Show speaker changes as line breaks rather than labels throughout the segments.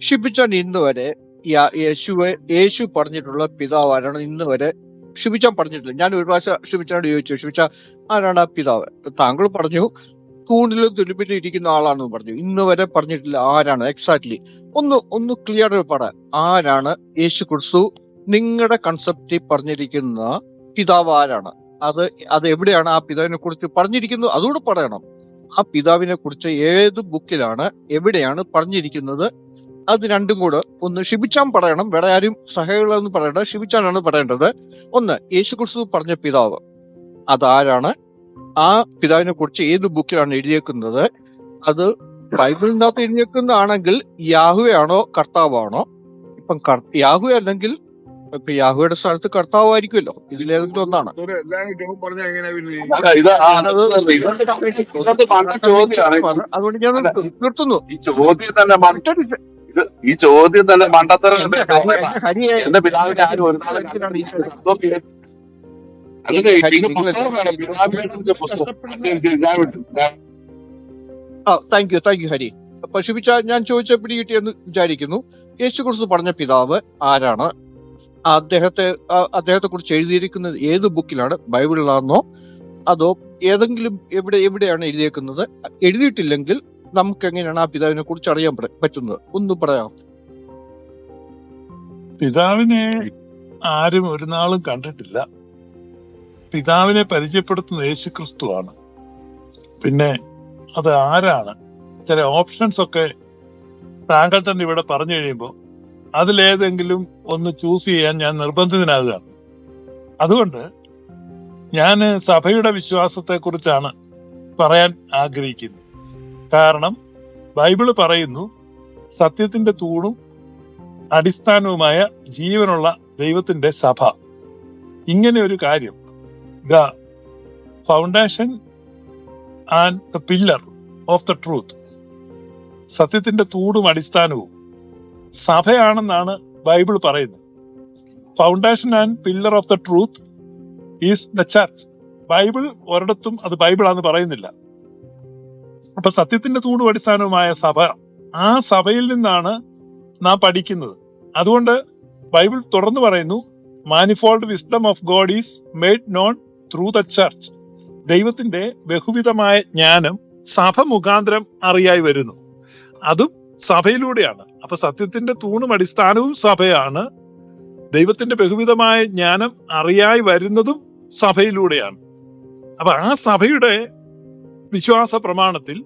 ഷിബിച്ചാൻ ഇന്ന് വരെ യേശുവെ യേശു പറഞ്ഞിട്ടുള്ള പിതാവ് ആരാണ്? ഇന്ന് വരെ ഷിബിച്ചാൻ പറഞ്ഞിട്ടില്ല. ഞാൻ ഒരു പ്രാവശ്യം ഷിബിച്ചാനോട് ചോദിച്ചു ഷിബിച്ച ആരാണ് ആ പിതാവ്? താങ്കൾ പറഞ്ഞു കൂണിലും തുരുമ്പിലും ഇരിക്കുന്ന ആളാണെന്ന് പറഞ്ഞു. ഇന്ന് വരെ പറഞ്ഞിട്ടില്ല ആരാണ്. എക്സാക്ട്ലി ഒന്ന് ഒന്ന് ക്ലിയർ പറ. ആരാണ് യേശു ക്രിസ്തു? നിങ്ങളുടെ കൺസെപ്റ്റിൽ പറഞ്ഞിരിക്കുന്ന പിതാവ് ആരാണ്? അത് അത് എവിടെയാണ് ആ പിതാവിനെ കുറിച്ച് പറഞ്ഞിരിക്കുന്നത് അതുകൂടെ പറയണം. ആ പിതാവിനെ കുറിച്ച് ഏത് ബുക്കിലാണ് എവിടെയാണ് പറഞ്ഞിരിക്കുന്നത്? അത് രണ്ടും കൂടെ ഒന്ന് ഷിബിച്ചാൻ പറയണം. വേറെ ആരും സഹകളെന്ന് പറയേണ്ട. ഷിബിച്ചാനാണ് പറയേണ്ടത്. ഒന്ന് യേശു ക്രിസ്തു പറഞ്ഞ പിതാവ് അതാരാണ്? ആ പിതാവിനെ കുറിച്ച് ഏത് ബുക്കിലാണ് എഴുതിയേക്കുന്നത്? അത് ബൈബിളിനകത്ത് എഴുതിയേക്കുന്നതാണെങ്കിൽ യാഹുവയാണോ കർത്താവാണോ? ഇപ്പം യാഹു യാഹുവ അല്ലെങ്കിൽ ഇപ്പൊ യാഹുവയുടെ സ്ഥലത്ത് കർത്താവായിരിക്കുമല്ലോ. ഇതിലേതെങ്കിലും ഒന്നാണ്. അതുകൊണ്ട് ഞാൻ നിർത്തുന്നു.
ഈ ചോദ്യം തന്നെ മണ്ട- ഇത് ഈ ചോദ്യം തന്നെ മണ്ടത്തരം
എന്റെ
ഉണ്ട്.
ഹരി- എന്റെ ഹരിയെ
എന്റെ പിതാവിനെ ആരും ഒരു നാളെ അല്ലേ പുസ്തകം വേണം. പിതാവിന്റെ പുസ്തകം. ശരി ശരി ഞാൻ വിട്ടു. ഞാൻ
ആ thank you thank you Hari. അപ്പൊ ശിബിച്ച ഞാൻ ചോദിച്ച പിടി കിട്ടിയെന്ന് വിചാരിക്കുന്നു. യേശു കുറിച്ച് പറഞ്ഞ പിതാവ് ആരാണ്? ആ അദ്ദേഹത്തെ അദ്ദേഹത്തെ കുറിച്ച് എഴുതിയിരിക്കുന്നത് ഏത് ബുക്കിലാണ്? ബൈബിളിലാണോ അതോ ഏതെങ്കിലും എവിടെ എവിടെയാണ് എഴുതിയേക്കുന്നത്? എഴുതിയിട്ടില്ലെങ്കിൽ നമുക്ക് എങ്ങനെയാണ് ആ പിതാവിനെ കുറിച്ച് അറിയാൻ പറ്റ- പറ്റുന്നത്? ഒന്ന് പറയാം
പിതാവിനെ ആരും ഒരു നാളും കണ്ടിട്ടില്ല. പിതാവിനെ പരിചയപ്പെടുത്തുന്ന യേശുക്രിസ്തുവാണ്. പിന്നെ അത് ആരാണ്? ചില ഓപ്ഷൻസ് ഒക്കെ താങ്കൾ തന്നെ ഇവിടെ പറഞ്ഞു കഴിയുമ്പോൾ അതിലേതെങ്കിലും ഒന്ന് ചൂസ് ചെയ്യാൻ ഞാൻ നിർബന്ധിതനാകുകയാണ്. അതുകൊണ്ട് ഞാൻ സഭയുടെ വിശ്വാസത്തെ കുറിച്ചാണ് പറയാൻ ആഗ്രഹിക്കുന്നത്. കാരണം ബൈബിൾ പറയുന്നു സത്യത്തിന്റെ തൂണും അടിസ്ഥാനവുമായ ജീവനുള്ള ദൈവത്തിന്റെ സഭ. ഇങ്ങനെ ഒരു കാര്യം. The foundation and the pillar of the truth. സത്യത്തിന്റെ തൂണും അടിസ്ഥാനവും സഭയാണെന്നാണ് ബൈബിൾ പറയുന്നത്. Foundation and pillar of the truth is the church. Bible ഒരിടത്തും അത് ബൈബിളാന്ന് പറയുന്നില്ല. അപ്പൊ സത്യത്തിന്റെ തൂണു അടിസ്ഥാനവുമായ സഭ ആ സഭയിൽ നിന്നാണ് നാം പഠിക്കുന്നത്. അതുകൊണ്ട് ബൈബിൾ തുറന്നു പറയുന്നു manifold wisdom of God is made known through the church ദൈവത്തിന്റെ ബഹുവിധമായ ജ്ഞാനം സഭ മുഖാന്തരം അറിയായി വരുന്നു. അതും സഭയിലൂടെയാണ്. അപ്പൊ സത്യത്തിന്റെ തൂണും അടിസ്ഥാനവും സഭയാണ്. ദൈവത്തിന്റെ ബഹുവിധമായ ജ്ഞാനം അറിയായി വരുന്നതും സഭയിലൂടെയാണ്. അപ്പൊ ആ സഭയുടെ വിശ്വാസ പ്രമാണത്തിൽ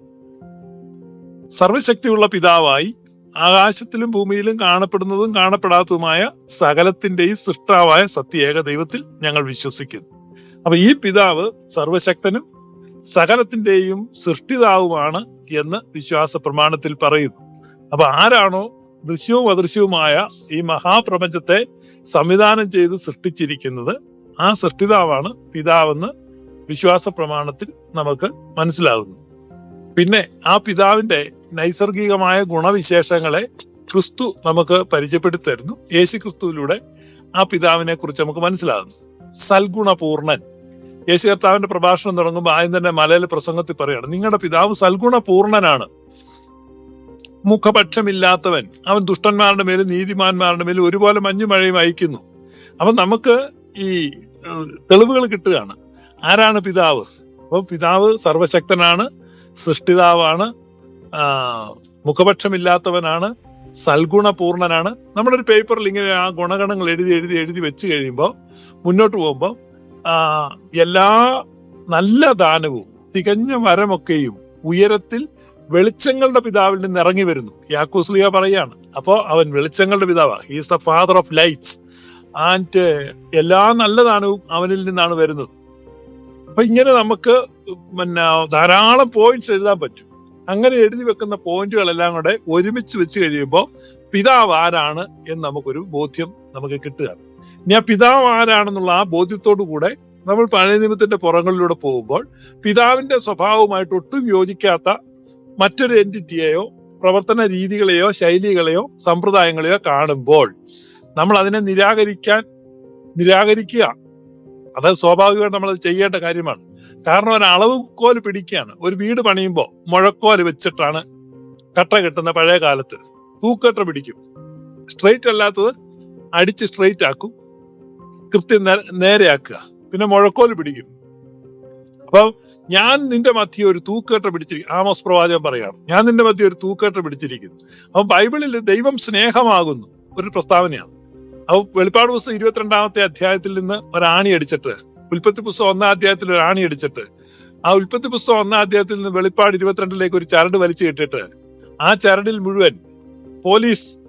സർവശക്തിയുള്ള പിതാവായി ആകാശത്തിലും ഭൂമിയിലും കാണപ്പെടുന്നതും കാണപ്പെടാത്തതുമായ സകലത്തിന്റെയും സൃഷ്ടാവായ സത്യേക ദൈവത്തിൽ ഞങ്ങൾ വിശ്വസിക്കുന്നു. അപ്പൊ ഈ പിതാവ് സർവശക്തനും സകലത്തിന്റെയും സൃഷ്ടിതാവുമാണ് എന്ന് വിശ്വാസ പ്രമാണത്തിൽ പറയുന്നു. അപ്പൊ ആരാണോ ദൃശ്യവും അദൃശ്യവുമായ ഈ മഹാപ്രപഞ്ചത്തെ സംവിധാനം ചെയ്ത് സൃഷ്ടിച്ചിരിക്കുന്നത് ആ സൃഷ്ടിതാവാണ് പിതാവെന്ന് വിശ്വാസ പ്രമാണത്തിൽ നമുക്ക് മനസ്സിലാകുന്നു. പിന്നെ ആ പിതാവിന്റെ നൈസർഗികമായ ഗുണവിശേഷങ്ങളെ ക്രിസ്തു നമുക്ക് പരിചയപ്പെടുത്തി തരുന്നു യേശു ക്രിസ്തുവിലൂടെ ആ പിതാവിനെ കുറിച്ച് നമുക്ക് മനസ്സിലാകുന്നു. സൽഗുണപൂർണൻ. യേശു കർത്താവിന്റെ പ്രഭാഷണം തുടങ്ങുമ്പോൾ ആദ്യം തന്നെ മലയിലെ പ്രസംഗത്തിൽ പറയാണ് നിങ്ങളുടെ പിതാവ് സൽഗുണപൂർണനാണ്. മുഖപക്ഷമില്ലാത്തവൻ. അവൻ ദുഷ്ടന്മാരുടെ മേലും നീതിമാന്മാരുടെ മേലും ഒരുപോലെ മഞ്ഞുമഴയും അയക്കുന്നു അപ്പൊ നമുക്ക് ഈ തെളിവുകൾ കിട്ടുകയാണ്. ആരാണ് പിതാവ്? അപ്പൊ പിതാവ് സർവശക്തനാണ് സൃഷ്ടിതാവാണ് മുഖപക്ഷമില്ലാത്തവനാണ് സൽഗുണപൂർണനാണ്. നമ്മളൊരു പേപ്പറിൽ ഇങ്ങനെ ആ ഗുണഗണങ്ങൾ എഴുതി എഴുതി എഴുതി വെച്ച് കഴിയുമ്പോൾ മുന്നോട്ട് പോകുമ്പോൾ എല്ലാ നല്ല ദാനവും തികഞ്ഞ വരമൊക്കെയും ഉയരത്തിൽ വെളിച്ചങ്ങളുടെ പിതാവിൽ നിന്ന് ഇറങ്ങി വരുന്നു. യാക്കൂസ്ലിയ പറയാണ് അപ്പോ അവൻ വെളിച്ചങ്ങളുടെ പിതാവാണ് he's the father of lights and എല്ലാ നല്ല ദാനവും അവനിൽ നിന്നാണ് വരുന്നത്. അപ്പൊ ഇങ്ങനെ നമുക്ക് പിന്നെ ധാരാളം പോയിന്റ്സ് എഴുതാൻ പറ്റും. അങ്ങനെ എഴുതി വെക്കുന്ന പോയിന്റുകളെല്ലാം കൂടെ ഒരുമിച്ച് വെച്ച് കഴിയുമ്പോൾ പിതാവ് ആരാണ് എന്ന് നമുക്കൊരു ബോധ്യം നമുക്ക് കിട്ടുകയാണ്. ഇനി ആ പിതാവ് ആരാണെന്നുള്ള ആ ബോധ്യത്തോടു കൂടെ നമ്മൾ പഴയ നിയമത്തിന്റെ പുറങ്ങളിലൂടെ പോകുമ്പോൾ പിതാവിന്റെ സ്വഭാവവുമായിട്ട് ഒട്ടും യോജിക്കാത്ത മറ്റൊരു എന്റിറ്റിയെയോ പ്രവർത്തന രീതികളെയോ ശൈലികളെയോ സമ്പ്രദായങ്ങളെയോ കാണുമ്പോൾ നമ്മൾ അതിനെ നിരാകരിക്കാൻ നിരാകരിക്കുക അത് സ്വാഭാവികമായിട്ട് നമ്മൾ ചെയ്യേണ്ട കാര്യമാണ്. കാരണം ഒരു അളവ് കോൽ പിടിക്കുകയാണ്. ഒരു വീട് പണിയുമ്പോൾ മുഴക്കോൽ വെച്ചിട്ടാണ് കട്ട കെട്ടുന്ന പഴയ കാലത്ത് തൂക്കട്ട പിടിക്കും. സ്ട്രെയിറ്റ് അല്ലാത്തത് അടിച്ച് സ്ട്രെയിറ്റ് ആക്കും. കൃത്യം നേരെ നേരെയാക്കുക. പിന്നെ മുഴക്കോൽ പിടിക്കും. അപ്പൊ ഞാൻ നിന്റെ മധ്യ ഒരു തൂക്കേട്ട പിടിച്ചിരിക്കും. ആമോസ് പ്രവാചകൻ പറയാണ് ഞാൻ നിന്റെ മധ്യ ഒരു തൂക്കേട്ട പിടിച്ചിരിക്കുന്നു. അപ്പൊ ബൈബിളിൽ ദൈവം സ്നേഹമാകുന്നു. ഒരു പ്രസ്താവനയാണ്. അപ്പൊ വെളിപ്പാട് പുസ്തകം ഇരുപത്തിരണ്ടാമത്തെ അധ്യായത്തിൽ നിന്ന് ഒരാണി അടിച്ചിട്ട് ഉൽപ്പത്തി പുസ്തകം ഒന്നാം അധ്യായത്തിൽ ഒരു ആണി അടിച്ചിട്ട് ആ ഉൽപ്പത്തി പുസ്തകം ഒന്നാം അധ്യായത്തിൽ നിന്ന് വെളിപ്പാട് ഇരുപത്തിരണ്ടിലേക്ക് ഒരു ചരട് വലിച്ചു കെട്ടിട്ട് ആ ചരടിൽ മുഴുവൻ police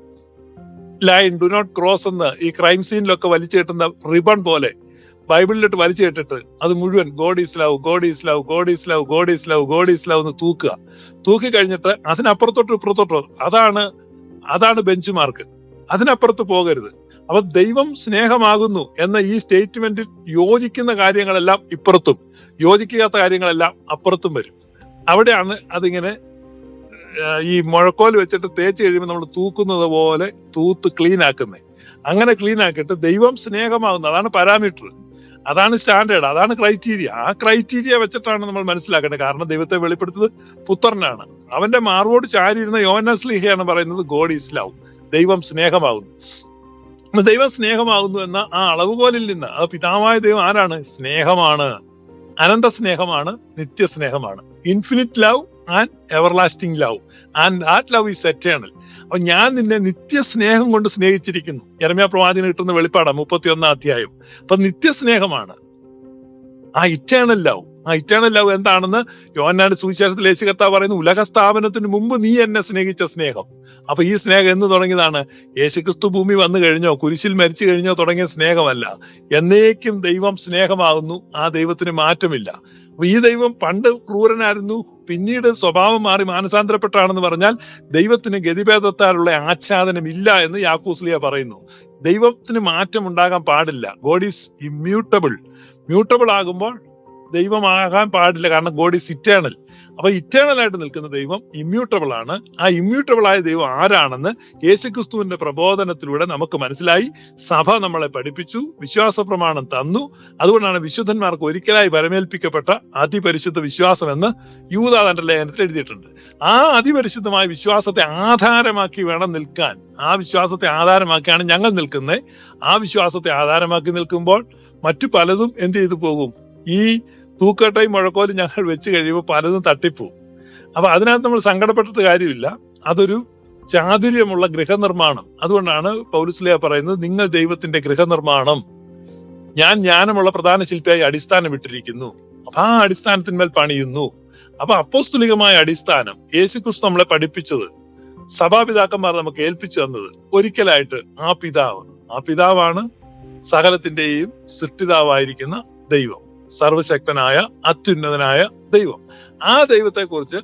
line do not cross എന്ന് ഈ ക്രൈം സീനിലൊക്കെ വലിച്ചു കെട്ടുന്ന റിബൺ പോലെ ബൈബിളിലിട്ട് വലിച്ചു കെട്ടിട്ട് അത് മുഴുവൻ God is love God is love God is love God is love God is love എന്ന് തൂക്കുക. തൂക്കി കഴിഞ്ഞിട്ട് അതിനപ്പുറത്തോട്ട് ഇപ്പുറത്തോട്ടോ അതാണ് അതാണ് ബെഞ്ച് മാർക്ക് അതിനപ്പുറത്ത് പോകരുത്. അപ്പൊ ദൈവം സ്നേഹമാകുന്നു എന്ന ഈ സ്റ്റേറ്റ്മെന്റിൽ യോജിക്കുന്ന കാര്യങ്ങളെല്ലാം ഇപ്പുറത്തും. യോജിക്കാത്ത കാര്യങ്ങളെല്ലാം അപ്പുറത്തും വരും. അവിടെയാണ് അതിങ്ങനെ ഈ മുഴക്കോൽ വെച്ചിട്ട് തേച്ച് കഴിയുമ്പോൾ നമ്മൾ തൂക്കുന്നത് പോലെ തൂത്ത് ക്ലീൻ ആക്കുന്നത് അങ്ങനെ ക്ലീൻ ആക്കിയിട്ട് ദൈവം സ്നേഹമാകുന്നു. അതാണ് പാരാമീറ്റർ അതാണ് സ്റ്റാൻഡേർഡ് അതാണ് ക്രൈറ്റീരിയ ആ ക്രൈറ്റീരിയ വെച്ചിട്ടാണ് നമ്മൾ മനസ്സിലാക്കേണ്ടത്. കാരണം ദൈവത്തെ വെളിപ്പെടുത്തത് പുത്രനാണ്. അവന്റെ മാർവോട് ചാരിയിരുന്ന യോനസ്ലിഹയാണ് പറയുന്നത് ഗോഡ് ഈസ് ലവ് ദൈവം സ്നേഹമാകുന്നു. ദൈവം സ്നേഹമാകുന്നു എന്ന ആ അളവുകോലിൽ നിന്ന് ആ പിതാവായ ദൈവം ആരാണ്? സ്നേഹമാണ്. അനന്ത സ്നേഹമാണ് നിത്യസ്നേഹമാണ് infinite love and everlasting love and that love is eternal അപ്പൊ ഞാൻ നിന്നെ നിത്യസ്നേഹം കൊണ്ട് സ്നേഹിച്ചിരിക്കുന്നു. എരമ്യ പ്രവാചകന് കിട്ടുന്ന വെളിപ്പാടാണ് മുപ്പത്തി ഒന്നാം അധ്യായം. അപ്പൊ നിത്യസ്നേഹമാണ്. ആ ഇറ്റേണൽ ലവ് ആ ഇറ്റേണൽ ലവ് എന്താണെന്ന് യോഹന്നാന്റെ സുവിശേഷത്തിൽ യേശു കർത്താവ് പറയുന്നു ഉലക സ്ഥാപനത്തിന് മുമ്പ് നീ എന്നെ സ്നേഹിച്ച സ്നേഹം. അപ്പൊ ഈ സ്നേഹം എന്ന് തുടങ്ങിയതാണ് യേശുക്രിസ്തു ഭൂമി വന്നു കഴിഞ്ഞോ കുരിശിൽ മരിച്ചു കഴിഞ്ഞോ തുടങ്ങിയ സ്നേഹമല്ല. എന്നേക്കും ദൈവം സ്നേഹമാകുന്നു ആ ദൈവത്തിന് മാറ്റമില്ല. അപ്പൊ ഈ ദൈവം പണ്ട് ക്രൂരനായിരുന്നു പിന്നീട് സ്വഭാവം മാറി മാനസാന്തരപ്പെട്ടാണെന്ന് പറഞ്ഞാൽ ദൈവത്തിന് ഗതിഭേദത്താലുള്ള ആച്ഛാദനം ഇല്ല എന്ന് യാക്കൂസ്ലിയ പറയുന്നു. ദൈവത്തിന് മാറ്റം ഉണ്ടാകാൻ പാടില്ല. ഗോഡ് ഈസ് ഇമ്മ്യൂട്ടബിൾ മ്യൂട്ടബിൾ ആകുമ്പോൾ ദൈവമാകാൻ പാടില്ല. കാരണം ഗോഡ് ഈസ് ഇറ്റേണൽ അപ്പൊ ഇറ്റേണൽ ആയിട്ട് നിൽക്കുന്ന ദൈവം ഇമ്മ്യൂട്ടബിൾ ആണ്. ആ ഇമ്മ്യൂട്ടബിൾ ആയ ദൈവം ആരാണെന്ന് യേശുക്രിസ്തുവിന്റെ പ്രബോധനത്തിലൂടെ നമുക്ക് മനസ്സിലായി. സഭ നമ്മളെ പഠിപ്പിച്ചു വിശ്വാസ പ്രമാണം തന്നു. അതുകൊണ്ടാണ് വിശുദ്ധന്മാർക്ക് ഒരിക്കലായി പരമേൽപ്പിക്കപ്പെട്ട അതിപരിശുദ്ധ വിശ്വാസം എന്ന് യൂത തന്റെ ലേഖനത്തിൽ എഴുതിയിട്ടുണ്ട്. ആ അതിപരിശുദ്ധമായ വിശ്വാസത്തെ ആധാരമാക്കി വേണം നിൽക്കാൻ. ആ വിശ്വാസത്തെ ആധാരമാക്കിയാണ് ഞങ്ങൾ നിൽക്കുന്നത്. ആ വിശ്വാസത്തെ ആധാരമാക്കി നിൽക്കുമ്പോൾ മറ്റു പലതും എന്ത് ചെയ്തു പോകും? ഈ തൂക്കട്ടയും മുഴക്കോലും ഞങ്ങൾ വെച്ച് കഴിയുമ്പോൾ പലതും തട്ടിപ്പോവും. അപ്പൊ അതിനകത്ത് നമ്മൾ സങ്കടപ്പെട്ടിട്ട് കാര്യമില്ല. അതൊരു ചാതുര്യമുള്ള ഗൃഹനിർമ്മാണം. അതുകൊണ്ടാണ് പൗലുസ്ലിയ പറയുന്നത് നിങ്ങൾ ദൈവത്തിന്റെ ഗൃഹനിർമ്മാണം. ഞാൻ ജ്ഞാനമുള്ള പ്രധാന ശില്പിയായി അടിസ്ഥാനം ഇട്ടിരിക്കുന്നു അപ്പൊ ആ അടിസ്ഥാനത്തിന്മേൽ പണിയുന്നു. അപ്പൊ അപ്പോസ്തുലികമായ അടിസ്ഥാനം യേശുക്രിസ്തു നമ്മളെ പഠിപ്പിച്ചത് സഭാപിതാക്കന്മാർ നമുക്ക് ഏൽപ്പിച്ചു തന്നത് ഒരിക്കലായിട്ട് ആ പിതാവ്. ആ പിതാവാണ് സകലത്തിന്റെയും സൃഷ്ടിതാവായിരിക്കുന്ന ദൈവം. സർവശക്തനായ അത്യുന്നതനായ ദൈവം. ആ ദൈവത്തെക്കുറിച്ച്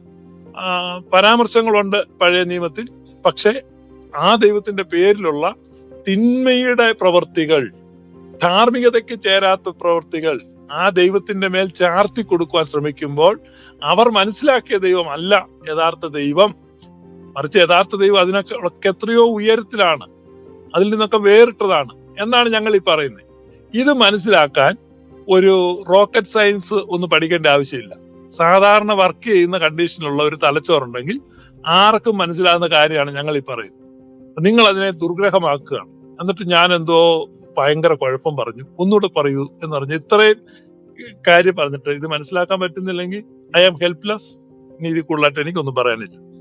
പരാമർശങ്ങളുണ്ട് പഴയ നിയമത്തിൽ. പക്ഷേ ആ ദൈവത്തിന്റെ പേരിലുള്ള തിന്മയുടെ പ്രവർത്തികൾ ധാർമ്മികതയ്ക്ക് ചേരാത്ത പ്രവർത്തികൾ ആ ദൈവത്തിന്റെ മേൽ ചാർത്തി കൊടുക്കുവാൻ ശ്രമിക്കുമ്പോൾ അവർ മനസ്സിലാക്കിയ ദൈവം അല്ല യഥാർത്ഥ ദൈവം. മറിച്ച് യഥാർത്ഥ ദൈവം അതിനൊക്കെ എത്രയോ ഉയരത്തിലാണ്. അതിൽ നിന്നൊക്കെ വേറിട്ടതാണ് എന്നാണ് ഞങ്ങൾ ഈ പറയുന്നത്. ഇത് മനസ്സിലാക്കാൻ ഒരു റോക്കറ്റ് സയൻസ് ഒന്ന് പഠിക്കേണ്ട ആവശ്യമില്ല. സാധാരണ വർക്ക് ചെയ്യുന്ന കണ്ടീഷനിലുള്ള ഒരു തലച്ചോറുണ്ടെങ്കിൽ ആർക്കും മനസ്സിലാകുന്ന കാര്യമാണ് ഞങ്ങൾ ഈ പറയുന്നത്. നിങ്ങൾ അതിനെ ദുർഗ്രഹമാക്കുകയാണ്. എന്നിട്ട് ഞാൻ എന്തോ ഭയങ്കര കുഴപ്പം പറഞ്ഞു. ഒന്നുകൂടെ പറയൂ എന്ന് പറഞ്ഞു. ഇത്രയും കാര്യം പറഞ്ഞിട്ട് ഇത് മനസ്സിലാക്കാൻ പറ്റുന്നില്ലെങ്കിൽ ഐ ആം ഹെൽപ്ലെസ് ഇനി ഇത് കൂടുതലായിട്ട് എനിക്കൊന്നും പറയാനില്ല.